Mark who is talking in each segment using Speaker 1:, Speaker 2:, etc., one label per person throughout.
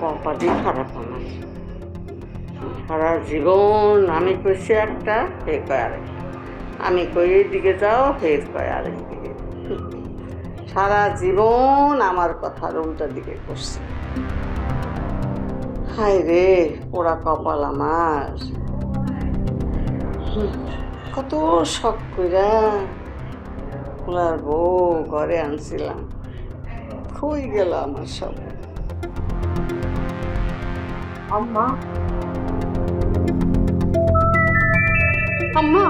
Speaker 1: কপালই খারাপ আমার সারা জীবন আমি কইছি একটা, হে কয় আরেক। আমি কই দিকে যাও, হে কয় আরেক দিকে। সারা জীবন আমার কথার উল্টা দিকে করছে। হায় রে, পোড়া কপাল আমার। কত শখ কইরা ওনার বউ ঘরে আনছিলাম। খুই গেল আমার সব?
Speaker 2: আম্মা আম্মা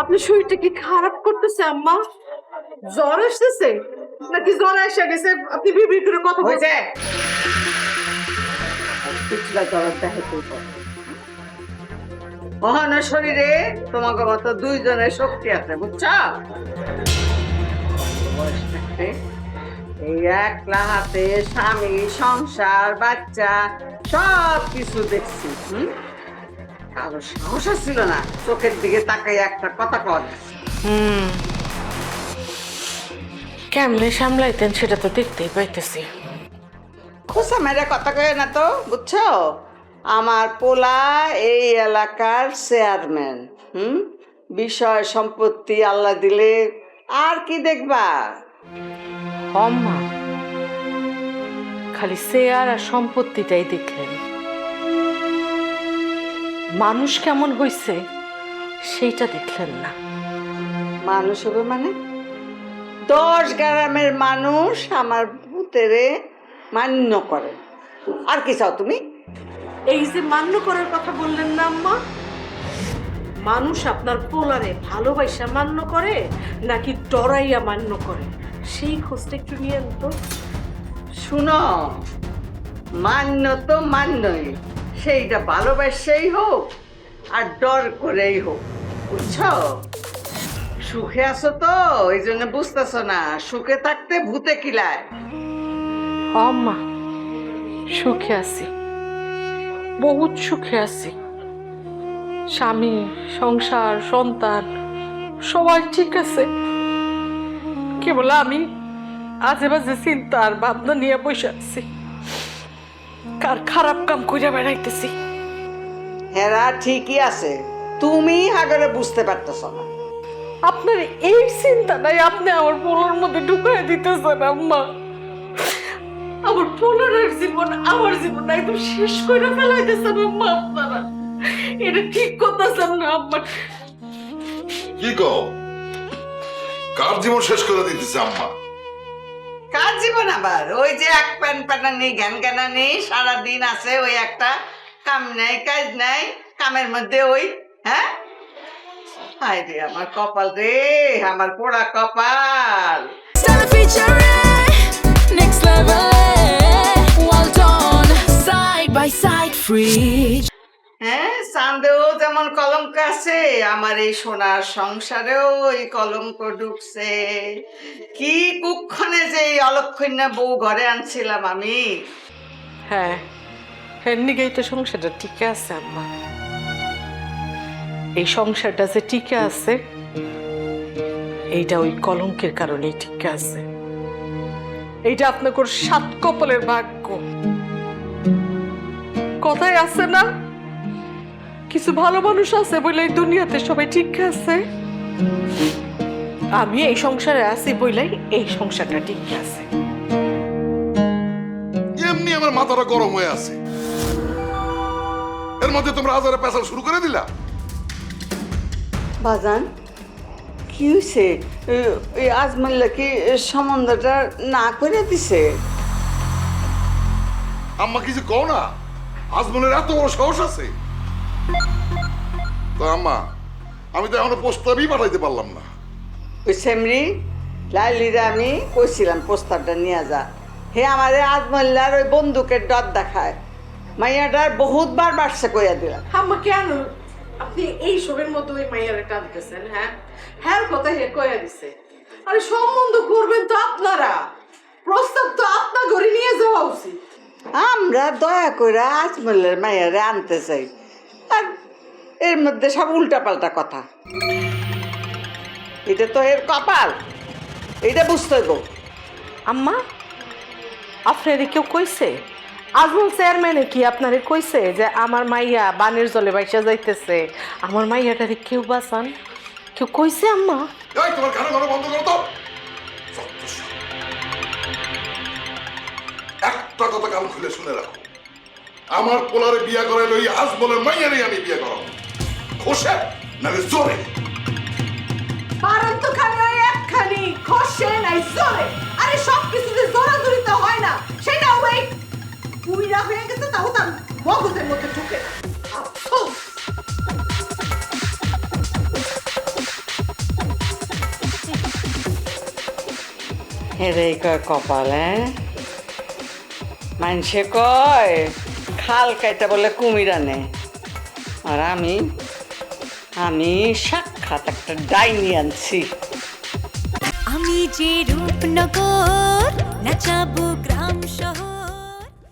Speaker 2: আপনার শরীরটা কি খারাপ করতেছে, আম্মা? জ্বর আসতেছে? নাকি জ্বর এসে গেছে? আপনি বিবি করে কথা
Speaker 1: দেখাতে মহান শরীরে তোমাকে মতো দুইজনের শক্তি আছে, বুঝছ? এই একলা হাতে স্বামী, সংসার, বাচ্চা সব কিছু দেখছি হুম? কারও সাহস ছিল না চোখের দিকে তাকাই একটা কথা কর
Speaker 3: হুম। কেমনে সামলাইতেন সেটা তো দেখতেই পাইতেছি।
Speaker 1: খোসা মেরে কথা কয়ে না তো বুঝছ? আমার পোলা এই এলাকার চেয়ারম্যান হুম? বিষয় সম্পত্তি আল্লাহ দিলে আর কি দেখবা?
Speaker 3: অম্মা খালি শেয়ার আর সম্পত্তিটাই দেখলেন। মানুষ কেমন হইছে সেইটা দেখলেন না।
Speaker 1: মানুষ হবে মানে? দশ গ্রামের মানুষ আমার ভূতেরে মান্য করে। আর কি চাও তুমি?
Speaker 2: এই যে মান্য করার কথা বললেন না আম্মা? মানুষ আপনার পোলারে ভালোবাসা মান্য করে নাকি ডরাইয়া মান্য করে? সেই খোঁজটা একটু নিয়ে তো।
Speaker 1: শুনো, মান্য তো মান্যই। সেইটা ভালোবাসেই হোক আর ডর করেই হোক, বুঝছ? সুখে আছো তো, এই জন্য বুঝতেছো না, সুখে থাকতে ভূতে কিলায়
Speaker 3: অম্মা সুখে আছি, বহুত সুখে আছি। স্বামী, সংসার, সন্তান, সবাই ঠিক আছে? কেবল আমি আজে বাজে চিন্তা আর ভাবনা নিয়ে বসে আছি। কার খারাপ কাম করে বেড়াইতেছি?
Speaker 1: হেরা ঠিকই আছে তুমি আগরে বুঝতে পারতেছ না।
Speaker 3: আপনার এই চিন্তাটাই আপনি আমার পোলার মধ্যে ঢুকাই দিতেছেন আম্মা। আমার পোলারের জীবন আমার জীবন একদম শেষ করে ফেলাইতেছেন আম্মা আপনারা। এটা ঠিক করতেছেন না আম্মা।
Speaker 4: কি কও? কার জীবন শেষ করে দিতেছে আম্মা?
Speaker 1: কার জীবন আবার ওই যে এক প্যান প্যানানি জ্ঞান জ্ঞানানি সারাদিন আছে ওই একটা কাম নাই কাজ নাই কামের মধ্যে ওই হ্যাঁ রে আমার কপাল রে আমার পোড়া কপাল
Speaker 5: next level. Well done, side by side, free.
Speaker 1: আছে আমার এই সোনার সংসারেও ওই কলঙ্ক ঢুকছে। কি কুক্ষণে যে এই অলক্ষণ্যা বউ ঘরে আনছিলাম আমি।
Speaker 3: হ্যাঁ হ্যাঁ তো সংসারটা টিকে আছে, আম্মা। এই সংসারটা যে টিকে আছে, এইটা ওই কলঙ্কের কারণেই টিকে আছে। এইটা আপনাকে ওর সাত কপালের ভাগ্য। কথাই আছে না? কিছু ভালো মানুষ আছে বলে এই দুনিয়াতে সবাই ঠিক আছে? আমি এই সংসারে আছি বলেই এই সংসারটা ঠিক আছে।
Speaker 4: এমনি আমার মাথাটা গরম হয়ে আছে। এর মধ্যে তোমরা হাজারে পেশাল শুরু করে দিলা।
Speaker 1: বাজান কি হয়েছে এই আজমাল্লা কি সম্বন্ধটা না করে দিছে?
Speaker 4: আম্মা কিছু কও না আজমনের এত বড় সাহস আছে। তো আম্মা আমি তো এখনও প্রস্তাবই পাঠাইতে পারলাম না।
Speaker 1: ওই সেমরি লাইলিরা আমি কইছিলাম প্রস্তাবটা নিয়ে যা। হে আমারে আজমল্লার ওই বন্দুকের ডর দেখায়। মাইয়াটার বহুতবার বাড়ছে কইয়া দিলাম।
Speaker 2: আম্মা কেন? আপনি এই সবের মতো ওই মাইয়ারে টানতেছেন হ্যাঁ? হ্যাঁ কথা হে কয়া দিছে। আরে সম্বন্ধ করবেন তো আপনারা। প্রস্তাব তো আপনার ঘরে নিয়ে যাওয়া উচিত।
Speaker 1: আমরা দয়া করে আজমলের মাইয়ারে আনতে চাই। আর এর মধ্যে সব উল্টাপাল্টা কথা। এটা তো এর কপাল। এটা বুঝতে হইব।
Speaker 3: আম্মা আপনার কেউ কইছে?
Speaker 2: আজমল চেয়ারম্যানে কি আপনারে কইছে যে আমার মাইয়া বানের জলে বাইসা যাইতেছে? আমার মাইয়াটারে কেউ বাঁচান? কেউ কইছে আম্মা?
Speaker 4: এই তোমার কানে ঘরে বন্ধ করো তো। একটা কথা কান খুলে শুনে রাখো। আমার পোলারে বিয়া করে লই আজ বলে মাইয়ারে আমি বিয়া করাবো। খোসে নালে জোরে।
Speaker 3: তো খালি ওই একখানি খসে নাই জোরে। আরে সব কিছুতে জোরাজুরি তো হয় না সেটা ওই পুইরা হয়ে গেছে তাও তার মগজের মধ্যে ঢুকে আফসোস।
Speaker 1: হেরে কয় কপাল হ্যাঁ? মানুষে কয় খাল খাইতে বলে কুমির আনে। আর আমি আমি সাক্ষাৎ একটা ডাইনি আনছি।
Speaker 6: আমি যে রূপনগর, নাচাবো গ্রাম শহর।